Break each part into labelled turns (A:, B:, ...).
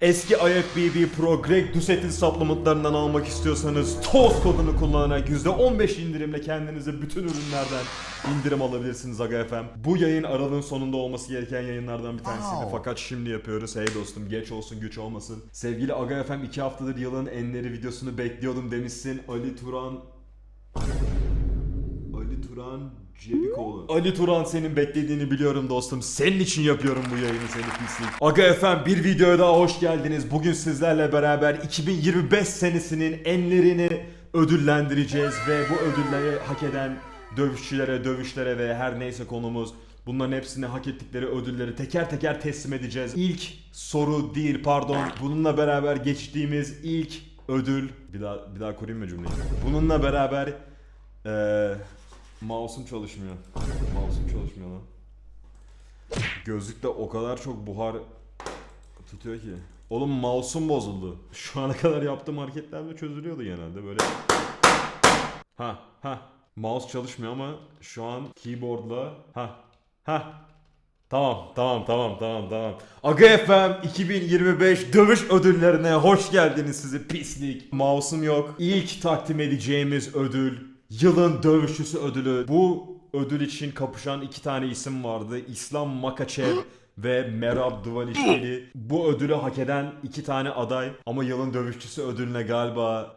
A: Eski IFBB Pro Greg Doucet'in supplementlarından almak istiyorsanız TOZ kodunu kullanarak %15 indirimle kendinize bütün ürünlerden indirim alabilirsiniz Aga FM. Bu yayın aralığın sonunda olması gereken yayınlardan bir tanesiydi
B: Wow.
A: fakat şimdi yapıyoruz. Hey dostum geç olsun güç olmasın. Sevgili Aga FM 2 haftadır yılın enleri videosunu bekliyordum demişsin. Ali Turan Ali Turan Cebikoğlu. Ali Turan senin beklediğini biliyorum dostum. Senin için yapıyorum bu yayını seni pislik. Aga FM bir videoya daha hoş geldiniz. Bugün sizlerle beraber 2025 senesinin enlerini ödüllendireceğiz ve bu ödülleri hak eden dövüşçülere, dövüşlere ve her neyse konumuz Bunların hepsini hak ettikleri ödülleri teker teker teslim edeceğiz. İlk soru değil pardon. Bununla beraber geçtiğimiz ilk ödül bir daha bir daha kurayım mı cümleyi? Bununla beraber eee mouse'um çalışmıyor. Mouse'um çalışmıyor lan. Gözlükte o kadar çok buhar tutuyor ki. Oğlum mouse'um bozuldu. Şu ana kadar yaptığım hareketlerle çözülüyordu genelde böyle. Ha ha. Mouse çalışmıyor ama şu an keyboardla ha ha Tamam tamam tamam tamam tamam. Aga FM 2025 dövüş ödüllerine hoş geldiniz sizi pislik. Mouse'um yok. İlk takdim edeceğimiz ödül yılın dövüşçüsü ödülü. Bu ödül için kapışan iki tane isim vardı. İslam Makachev ve Merab Dvalishvili. Bu ödülü hak eden iki tane aday ama yılın dövüşçüsü ödülüne galiba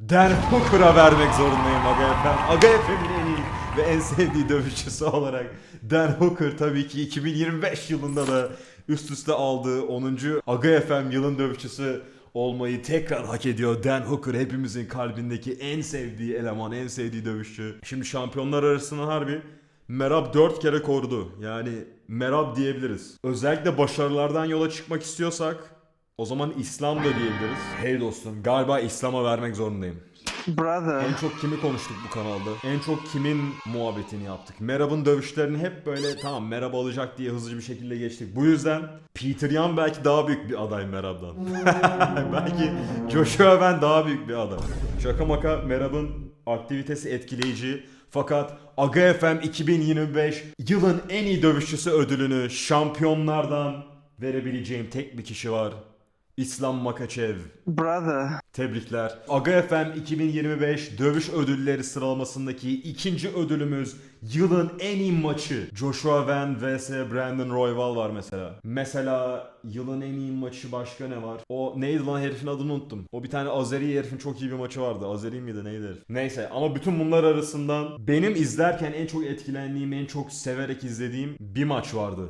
A: Dan Hooker'a vermek zorundayım Aga FM. Aga FM'in en iyi ve en sevdiği dövüşçüsü olarak Dan Hooker tabii ki 2025 yılında da üst üste aldığı 10. Aga FM yılın dövüşçüsü olmayı tekrar hak ediyor. Dan Hooker hepimizin kalbindeki en sevdiği eleman, en sevdiği dövüşçü. Şimdi şampiyonlar arasında harbi Merab 4 kere korudu. Yani Merab diyebiliriz. Özellikle başarılardan yola çıkmak istiyorsak o zaman İslam da diyebiliriz. Hey dostum galiba İslam'a vermek zorundayım.
B: Brother.
A: En çok kimi konuştuk bu kanalda? En çok kimin muhabbetini yaptık? Merab'ın dövüşlerini hep böyle tamam Merab alacak diye hızlıca bir şekilde geçtik. Bu yüzden Peter Yan belki daha büyük bir aday Merab'dan. belki Joshua ben daha büyük bir aday. Şaka maka Merab'ın aktivitesi etkileyici. Fakat Aga FM 2025 yılın en iyi dövüşçüsü ödülünü şampiyonlardan verebileceğim tek bir kişi var. İslam Makachev.
B: Brother.
A: Tebrikler. Aga FM 2025 dövüş ödülleri sıralamasındaki ikinci ödülümüz yılın en iyi maçı. Joshua Van vs Brandon Royval var mesela. Mesela yılın en iyi maçı başka ne var? O neydi lan herifin adını unuttum. O bir tane Azeri herifin çok iyi bir maçı vardı. Azeri miydi neydi herif? Neyse ama bütün bunlar arasından benim izlerken en çok etkilendiğim, en çok severek izlediğim bir maç vardı.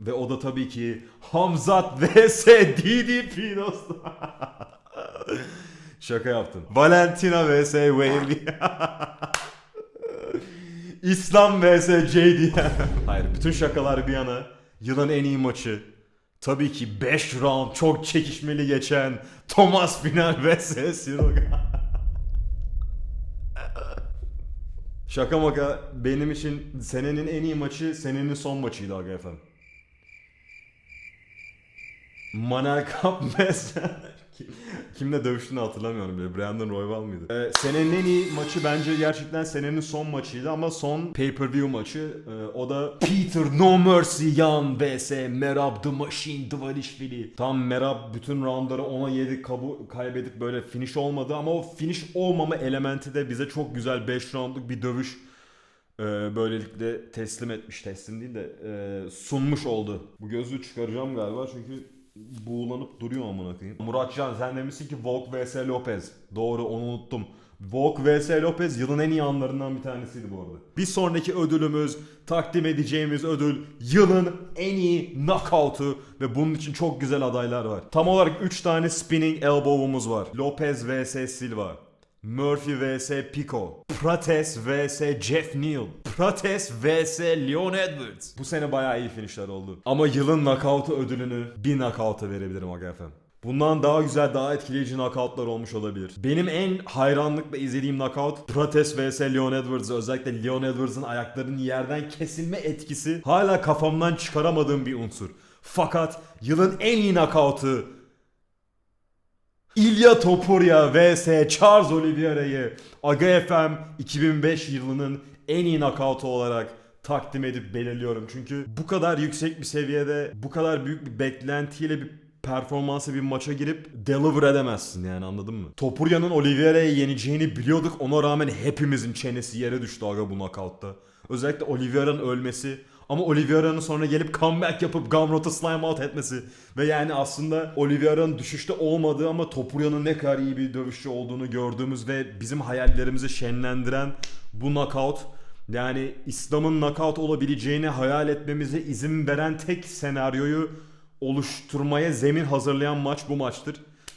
A: Ve o da tabii ki Hamzat vs DDP dostum. Şaka yaptım. Valentina vs Wavy. İslam vs JD. Hayır bütün şakalar bir yana. Yılın en iyi maçı. Tabii ki 5 round çok çekişmeli geçen Thomas Final vs Siroga. Şaka maka benim için senenin en iyi maçı senenin son maçıydı Aga efendim. Manel. Kim- Kimle dövüştüğünü hatırlamıyorum bile. Brandon Royval mıydı? Ee, senenin en iyi maçı bence gerçekten senenin son maçıydı ama son pay-per-view maçı. Ee, o da Peter No Mercy Yan vs Merab The Machine Dvalishvili. Tam Merab bütün roundları 10'a 7 kabu kaybedip böyle finish olmadı ama o finish olmama elementi de bize çok güzel 5 roundluk bir dövüş e, böylelikle teslim etmiş. Teslim değil de e, sunmuş oldu. Bu gözlüğü çıkaracağım galiba çünkü buğulanıp duruyor amına koyayım. Muratcan sen demişsin ki Volk vs Lopez. Doğru onu unuttum. Volk vs Lopez yılın en iyi anlarından bir tanesiydi bu arada. Bir sonraki ödülümüz, takdim edeceğimiz ödül yılın en iyi knockout'u ve bunun için çok güzel adaylar var. Tam olarak 3 tane spinning elbow'umuz var. Lopez vs Silva. Murphy vs Pico. Prates vs Jeff Neal. Prates vs Leon Edwards. Bu sene bayağı iyi finishler oldu. Ama yılın knockout'u ödülünü bir knockout'a verebilirim Aga FM. Bundan daha güzel, daha etkileyici knockoutlar olmuş olabilir. Benim en hayranlıkla izlediğim knockout Prates vs Leon Edwards. Özellikle Leon Edwards'ın ayaklarının yerden kesilme etkisi hala kafamdan çıkaramadığım bir unsur. Fakat yılın en iyi knockout'u İlya Topuria vs Charles Oliveira'yı Aga FM 2005 yılının en iyi knockout'u olarak takdim edip belirliyorum. Çünkü bu kadar yüksek bir seviyede, bu kadar büyük bir beklentiyle bir performansı bir maça girip deliver edemezsin yani anladın mı? Topurya'nın Oliveira'ya yeneceğini biliyorduk. Ona rağmen hepimizin çenesi yere düştü aga bu knockout'ta. Özellikle Oliveira'nın ölmesi ama Oliveira'nın sonra gelip comeback yapıp Gamrot'a slime out etmesi ve yani aslında Oliveira'nın düşüşte olmadığı ama Topurya'nın ne kadar iyi bir dövüşçü olduğunu gördüğümüz ve bizim hayallerimizi şenlendiren bu knockout yani İslam'ın knockout olabileceğini hayal etmemize izin veren tek senaryoyu oluşturmaya zemin hazırlayan maç bu maçtır.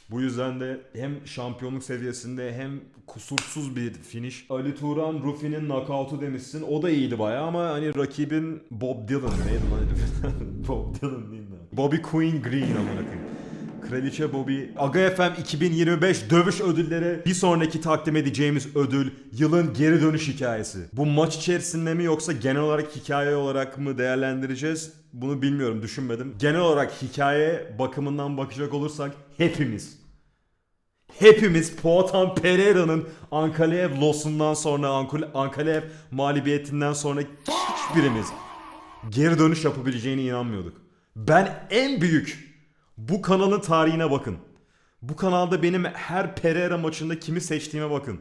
A: Bu yüzden de hem şampiyonluk seviyesinde hem kusursuz bir finish. Ali Turan Rufi'nin knockout'u demişsin. O da iyiydi bayağı ama hani rakibin Bob Dylan neydi lan? Bob Dylan değil mi? Bobby Queen Green amına koyayım. Kraliçe Bobby. Aga FM 2025 dövüş ödülleri bir sonraki takdim edeceğimiz ödül yılın geri dönüş hikayesi. Bu maç içerisinde mi yoksa genel olarak hikaye olarak mı değerlendireceğiz? Bunu bilmiyorum düşünmedim. Genel olarak hikaye bakımından bakacak olursak hepimiz Hepimiz Poatan Pereira'nın Ankaleev losundan sonra Ankaleev mağlubiyetinden sonra hiçbirimiz geri dönüş yapabileceğine inanmıyorduk. Ben en büyük bu kanalın tarihine bakın. Bu kanalda benim her Pereira maçında kimi seçtiğime bakın.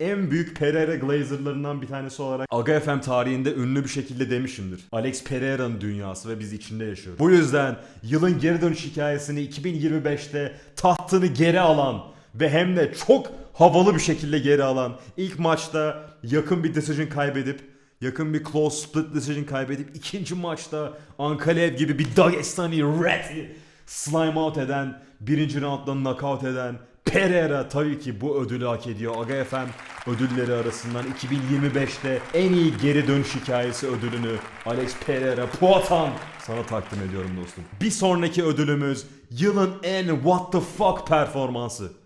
A: En büyük Pereira Glazer'larından bir tanesi olarak Aga FM tarihinde ünlü bir şekilde demişimdir. Alex Pereira'nın dünyası ve biz içinde yaşıyoruz. Bu yüzden yılın geri dönüş hikayesini 2025'te tahtını geri alan ve hem de çok havalı bir şekilde geri alan ilk maçta yakın bir decision kaybedip yakın bir close split decision kaybedip ikinci maçta Ankalev gibi bir Dagestani Rat'i slime out eden birinci roundda knockout eden Pereira tabii ki bu ödülü hak ediyor. Aga FM ödülleri arasından 2025'te en iyi geri dönüş hikayesi ödülünü Alex Pereira Poatan sana takdim ediyorum dostum. Bir sonraki ödülümüz yılın en what the fuck performansı.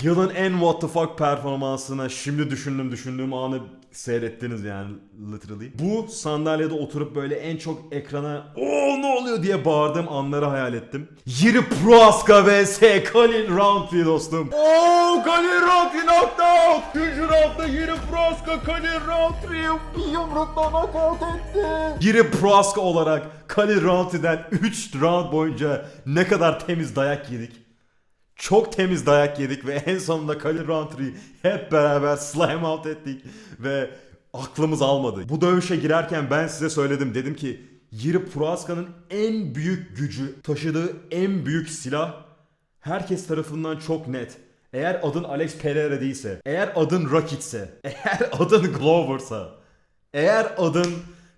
A: Yılın en what the fuck performansına şimdi düşündüm düşündüğüm anı seyrettiniz yani literally. Bu sandalyede oturup böyle en çok ekrana o ne oluyor diye bağırdığım anları hayal ettim. Yiri Proaska vs Kalin Roundtree dostum. Oo Kalin Roundtree knocked out. Üçüncü roundda Yiri Proaska Kalin Roundtree'yi bir yumrukla knockout etti. Yiri Proaska olarak Kalin Roundtree'den 3 round boyunca ne kadar temiz dayak yedik. Çok temiz dayak yedik ve en sonunda Khalil Roundtree'yi hep beraber slime out ettik ve aklımız almadı. Bu dövüşe girerken ben size söyledim dedim ki Yiri Prohaska'nın en büyük gücü, taşıdığı en büyük silah herkes tarafından çok net. Eğer adın Alex Pereira değilse, eğer adın Rakit'se, eğer adın Glover'sa, eğer adın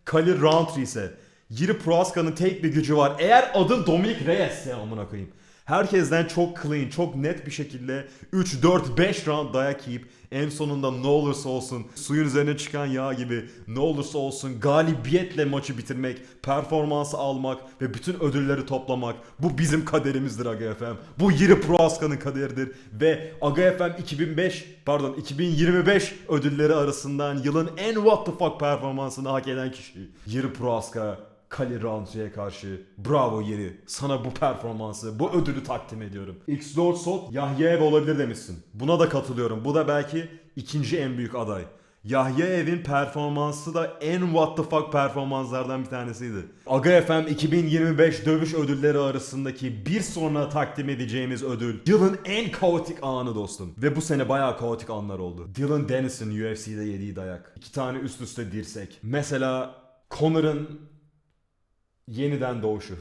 A: Khalil Roundtree ise, Yiri Prohaska'nın tek bir gücü var. Eğer adın Dominic Reyes'se amına koyayım. Herkesten çok clean, çok net bir şekilde 3, 4, 5 round dayak yiyip en sonunda ne olursa olsun suyun üzerine çıkan yağ gibi ne olursa olsun galibiyetle maçı bitirmek, performansı almak ve bütün ödülleri toplamak bu bizim kaderimizdir Aga FM. Bu Yiri Prohaska'nın kaderidir ve Aga FM 2005 pardon 2025 ödülleri arasından yılın en what the fuck performansını hak eden kişi Yiri Prohaska Kali Roundtree'ye karşı bravo yeri. Sana bu performansı, bu ödülü takdim ediyorum. X4 Sot Yahyaev olabilir demişsin. Buna da katılıyorum. Bu da belki ikinci en büyük aday. Yahyaev'in performansı da en what the fuck performanslardan bir tanesiydi. Aga FM 2025 dövüş ödülleri arasındaki bir sonra takdim edeceğimiz ödül yılın en kaotik anı dostum. Ve bu sene bayağı kaotik anlar oldu. Dylan Dennis'in UFC'de yediği dayak. İki tane üst üste dirsek. Mesela Connor'ın yeniden doğuşu.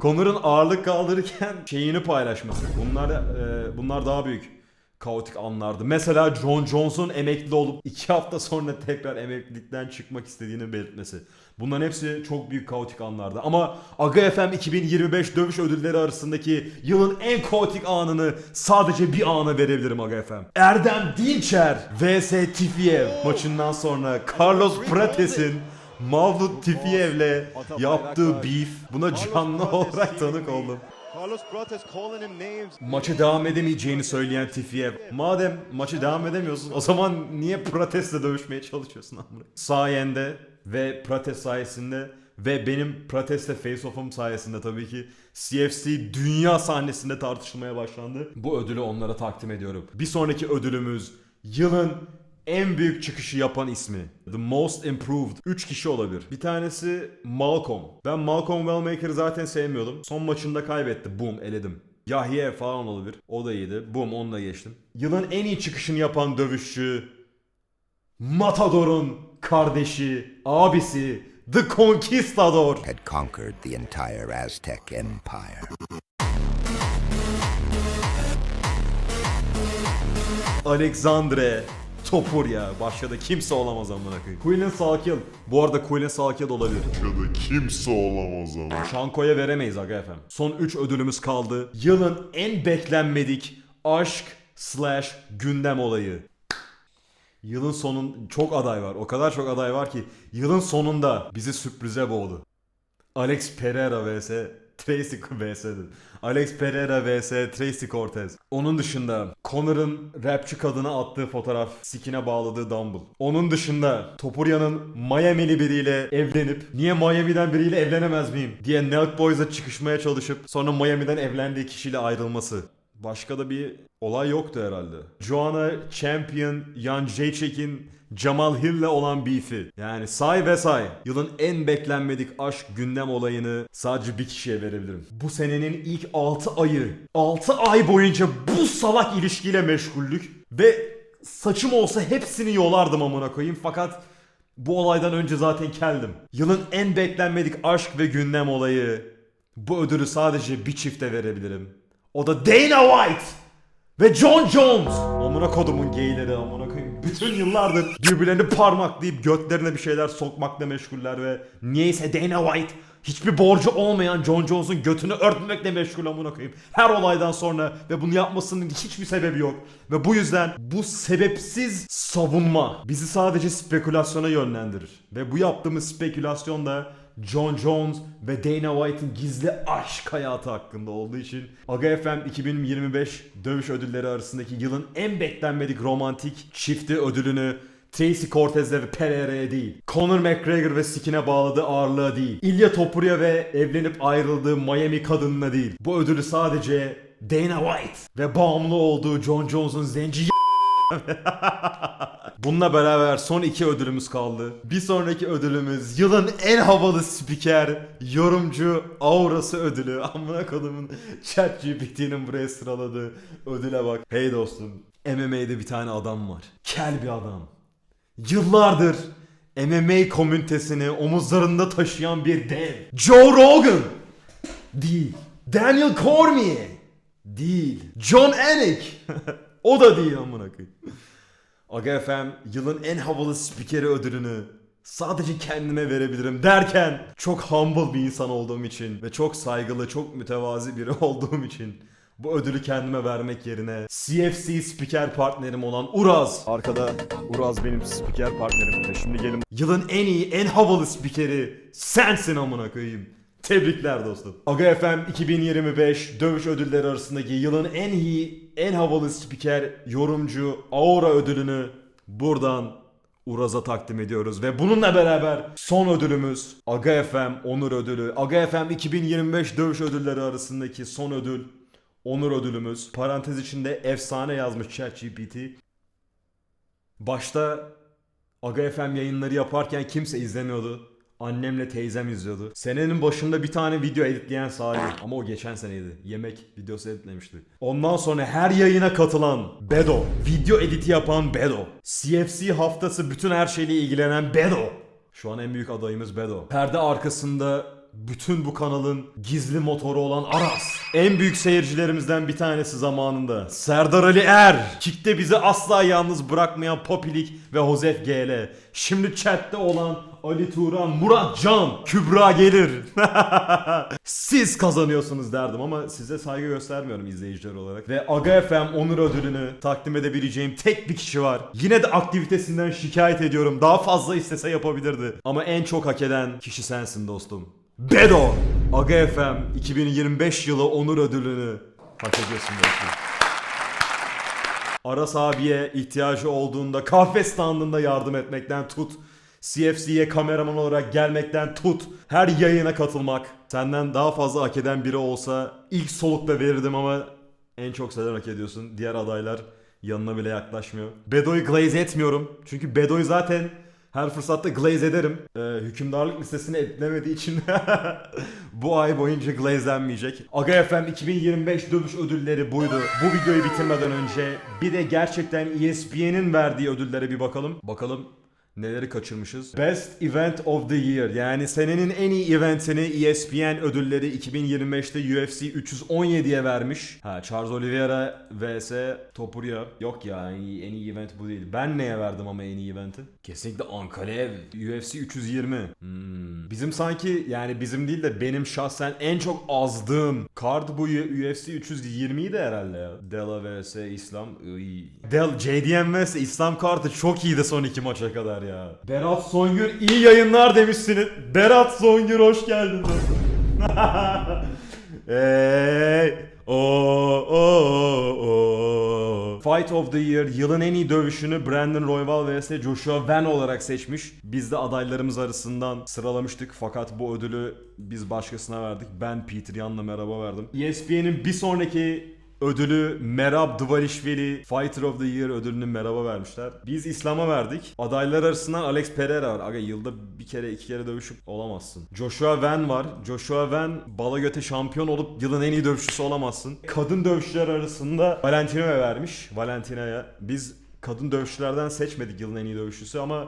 A: Connor'ın ağırlık kaldırırken şeyini paylaşması. Bunlar e, bunlar daha büyük kaotik anlardı. Mesela John Jones'un emekli olup iki hafta sonra tekrar emeklilikten çıkmak istediğini belirtmesi. Bunların hepsi çok büyük kaotik anlardı. Ama Aga FM 2025 dövüş ödülleri arasındaki yılın en kaotik anını sadece bir ana verebilirim Aga FM. Erdem Dinçer vs Tifiev maçından sonra Carlos Prates'in Mavlut Tifiyev'le yaptığı beef buna canlı olarak tanık oldum. Maçı devam edemeyeceğini söyleyen Tifiyev. Madem maçı devam edemiyorsun o zaman niye Prates'le dövüşmeye çalışıyorsun amına? Sayende ve Prates sayesinde ve benim Prates'le face-off'um sayesinde tabii ki CFC dünya sahnesinde tartışılmaya başlandı. Bu ödülü onlara takdim ediyorum. Bir sonraki ödülümüz yılın en büyük çıkışı yapan ismi. The most improved. 3 kişi olabilir. Bir tanesi Malcolm. Ben Malcolm Wellmaker'ı zaten sevmiyordum. Son maçında kaybetti. Boom eledim. Yahya falan olabilir. O da iyiydi. Boom onu da geçtim. Yılın en iyi çıkışını yapan dövüşçü Matador'un kardeşi, abisi The Conquistador.
C: had conquered the entire Aztec Empire.
A: Alexandre Topurya. Başka da kimse olamaz amına koyayım. Quillen Salkil. Bu arada Quillen Salkil de olabilir.
D: Ya da kimse olamaz ama.
A: Şanko'ya veremeyiz aga efendim. Son 3 ödülümüz kaldı. Yılın en beklenmedik aşk slash gündem olayı. Yılın sonun çok aday var. O kadar çok aday var ki yılın sonunda bizi sürprize boğdu. Alex Pereira vs Tracy vs Alex Pereira vs Tracy Cortez. Onun dışında Connor'ın rapçi kadına attığı fotoğraf sikine bağladığı Dumble. Onun dışında Topurya'nın Miami'li biriyle evlenip niye Miami'den biriyle evlenemez miyim diye Nelk Boys'a çıkışmaya çalışıp sonra Miami'den evlendiği kişiyle ayrılması. Başka da bir olay yoktu herhalde. Joanna Champion, Jan Jacek'in Jamal Hill'le olan beef'i. Yani say ve say. Yılın en beklenmedik aşk gündem olayını sadece bir kişiye verebilirim. Bu senenin ilk 6 ayı. 6 ay boyunca bu salak ilişkiyle meşguldük. Ve saçım olsa hepsini yolardım amına koyayım. Fakat bu olaydan önce zaten keldim. Yılın en beklenmedik aşk ve gündem olayı. Bu ödülü sadece bir çifte verebilirim. O da Dana White ve John Jones. Amına kodumun geyleri amına koyayım. Bütün yıllardır birbirlerini parmaklayıp götlerine bir şeyler sokmakla meşguller ve niyeyse Dana White hiçbir borcu olmayan John Jones'un götünü örtmekle meşgul amına koyayım. Her olaydan sonra ve bunu yapmasının hiçbir sebebi yok. Ve bu yüzden bu sebepsiz savunma bizi sadece spekülasyona yönlendirir. Ve bu yaptığımız spekülasyon da John Jones ve Dana White'ın gizli aşk hayatı hakkında olduğu için Aga FM 2025 dövüş ödülleri arasındaki yılın en beklenmedik romantik çifti ödülünü Tracy Cortez'le ve Pereira'ya değil, Conor McGregor ve Sikine bağladığı ağırlığa değil, İlya Topuria ve evlenip ayrıldığı Miami kadınına değil. Bu ödülü sadece Dana White ve bağımlı olduğu John Jones'un zenci Bununla beraber son iki ödülümüz kaldı. Bir sonraki ödülümüz yılın en havalı spiker, yorumcu, aurası ödülü. Amına kodumun ChatGPT'nin buraya sıraladığı ödüle bak. Hey dostum, MMA'de bir tane adam var. Kel bir adam. Yıllardır MMA komünitesini omuzlarında taşıyan bir dev. Joe Rogan. Değil. Daniel Cormier. Değil. John Anik. o da değil amına koyayım. Aga FM yılın en havalı spikeri ödülünü sadece kendime verebilirim derken çok humble bir insan olduğum için ve çok saygılı, çok mütevazi biri olduğum için bu ödülü kendime vermek yerine CFC spiker partnerim olan Uraz. Arkada Uraz benim spiker partnerim. Şimdi gelin. Yılın en iyi, en havalı spikeri sensin amına koyayım. Tebrikler dostum. Aga FM 2025 dövüş ödülleri arasındaki yılın en iyi, en havalı spiker, yorumcu, aura ödülünü buradan Uraz'a takdim ediyoruz. Ve bununla beraber son ödülümüz Aga FM Onur Ödülü. Aga FM 2025 dövüş ödülleri arasındaki son ödül Onur ödülümüz. Parantez içinde efsane yazmış ChatGPT. Başta Aga FM yayınları yaparken kimse izlemiyordu. Annemle teyzem izliyordu. Senenin başında bir tane video editleyen Salih. Ama o geçen seneydi. Yemek videosu editlemişti. Ondan sonra her yayına katılan Bedo. Video editi yapan Bedo. CFC haftası bütün her şeyle ilgilenen Bedo. Şu an en büyük adayımız Bedo. Perde arkasında bütün bu kanalın gizli motoru olan Aras. En büyük seyircilerimizden bir tanesi zamanında. Serdar Ali Er. Kick'te bizi asla yalnız bırakmayan Popilik ve Hozef GL. Şimdi chatte olan Ali Turan, Murat Can, Kübra gelir. Siz kazanıyorsunuz derdim ama size saygı göstermiyorum izleyiciler olarak. Ve Aga FM Onur ödülünü takdim edebileceğim tek bir kişi var. Yine de aktivitesinden şikayet ediyorum. Daha fazla istese yapabilirdi. Ama en çok hak eden kişi sensin dostum. Bedo! Aga FM 2025 yılı Onur ödülünü hak ediyorsun dostum. Aras abiye ihtiyacı olduğunda kahve standında yardım etmekten tut. CFC'ye kameraman olarak gelmekten tut. Her yayına katılmak. Senden daha fazla hak eden biri olsa ilk solukta verirdim ama en çok sen hak ediyorsun. Diğer adaylar Yanına bile yaklaşmıyor. Bedo'yu glaze etmiyorum. Çünkü Bedo'yu zaten her fırsatta glaze ederim. Ee, hükümdarlık listesine eklemediği için bu ay boyunca glazelenmeyecek. Aga FM 2025 dövüş ödülleri buydu. Bu videoyu bitirmeden önce bir de gerçekten ESPN'in verdiği ödüllere bir bakalım. Bakalım neleri kaçırmışız. Best Event of the Year yani senenin en iyi eventini ESPN ödülleri 2025'te UFC 317'ye vermiş. Ha Charles Oliveira vs Topuria. Yok ya en iyi, en iyi event bu değil. Ben neye verdim ama en iyi eventi? Kesinlikle Ankalev. UFC 320. Hmm. Bizim sanki yani bizim değil de benim şahsen en çok azdığım kart bu UFC 320'yi de herhalde ya. Della vs İslam. Del JDM vs İslam kartı çok iyiydi son iki maça kadar ya. Berat Songür iyi yayınlar demişsiniz. Berat Songür hoş geldin. Hey, o o o. Fight of the Year yılın en iyi dövüşünü Brandon Royval vs Joshua Van olarak seçmiş. Biz de adaylarımız arasından sıralamıştık fakat bu ödülü biz başkasına verdik. Ben Peter Yan'la merhaba verdim. ESPN'in bir sonraki ödülü Merab Dvalishvili Fighter of the Year ödülünü merhaba vermişler. Biz İslam'a verdik. Adaylar arasından Alex Pereira var. Aga yılda bir kere iki kere dövüşüp olamazsın. Joshua Van var. Joshua Van Balagöte şampiyon olup yılın en iyi dövüşçüsü olamazsın. Kadın dövüşçüler arasında Valentina'ya vermiş. Valentina'ya. Biz kadın dövüşçülerden seçmedik yılın en iyi dövüşçüsü ama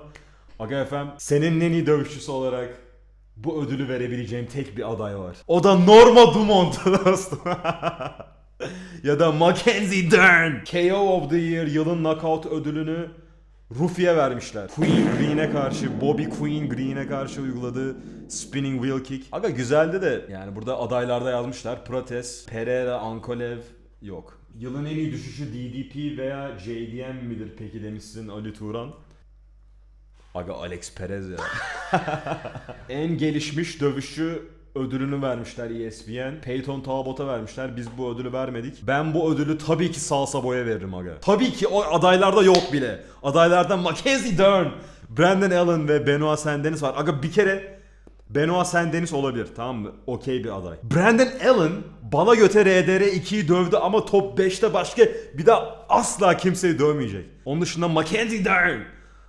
A: Aga FM senin en iyi dövüşçüsü olarak bu ödülü verebileceğim tek bir aday var. O da Norma Dumont dostum. ya da Mackenzie Dern. KO of the Year yılın knockout ödülünü Rufi'ye vermişler. Queen Green'e karşı, Bobby Queen Green'e karşı uyguladığı spinning wheel kick. Aga güzeldi de yani burada adaylarda yazmışlar. Protes, Pereira, Ankolev yok. Yılın en iyi düşüşü DDP veya JDM midir peki demişsin Ali Turan. Aga Alex Perez ya. en gelişmiş dövüşçü ödülünü vermişler ESPN. Peyton Talbot'a vermişler. Biz bu ödülü vermedik. Ben bu ödülü tabii ki Salsa Boy'a veririm aga. Tabii ki o adaylarda yok bile. Adaylarda Mackenzie Dern, Brandon Allen ve Benoit Saint-Denis var. Aga bir kere Benoit Saint-Denis olabilir tamam mı? Okey bir aday. Brandon Allen bala göte RDR 2'yi dövdü ama top 5'te başka bir daha asla kimseyi dövmeyecek. Onun dışında Mackenzie Dern.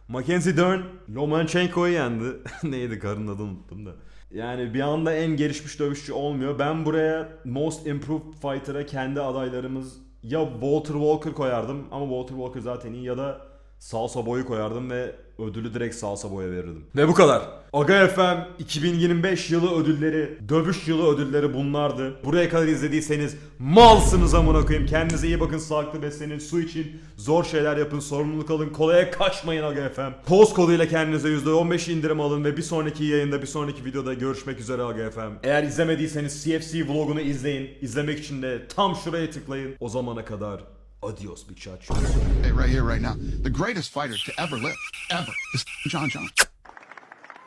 A: Mackenzie Dern Lomachenko'yu yendi. Neydi karının adını unuttum da. Yani bir anda en gelişmiş dövüşçü olmuyor. Ben buraya Most Improved Fighter'a kendi adaylarımız ya Walter Walker koyardım ama Walter Walker zaten iyi ya da Salsa Boy'u koyardım ve ödülü direkt Salsa Boy'a verirdim. Ve bu kadar. Aga FM 2025 yılı ödülleri, dövüş yılı ödülleri bunlardı. Buraya kadar izlediyseniz malsınız amına koyayım. Kendinize iyi bakın, sağlıklı beslenin, su için, zor şeyler yapın, sorumluluk alın, kolaya kaçmayın Aga FM. Post koduyla kendinize %15 indirim alın ve bir sonraki yayında, bir sonraki videoda görüşmek üzere Aga FM. Eğer izlemediyseniz CFC vlogunu izleyin. İzlemek için de tam şuraya tıklayın. O zamana kadar adios.
E: Hey, right here, right now. The greatest fighter to ever live, ever, is John John.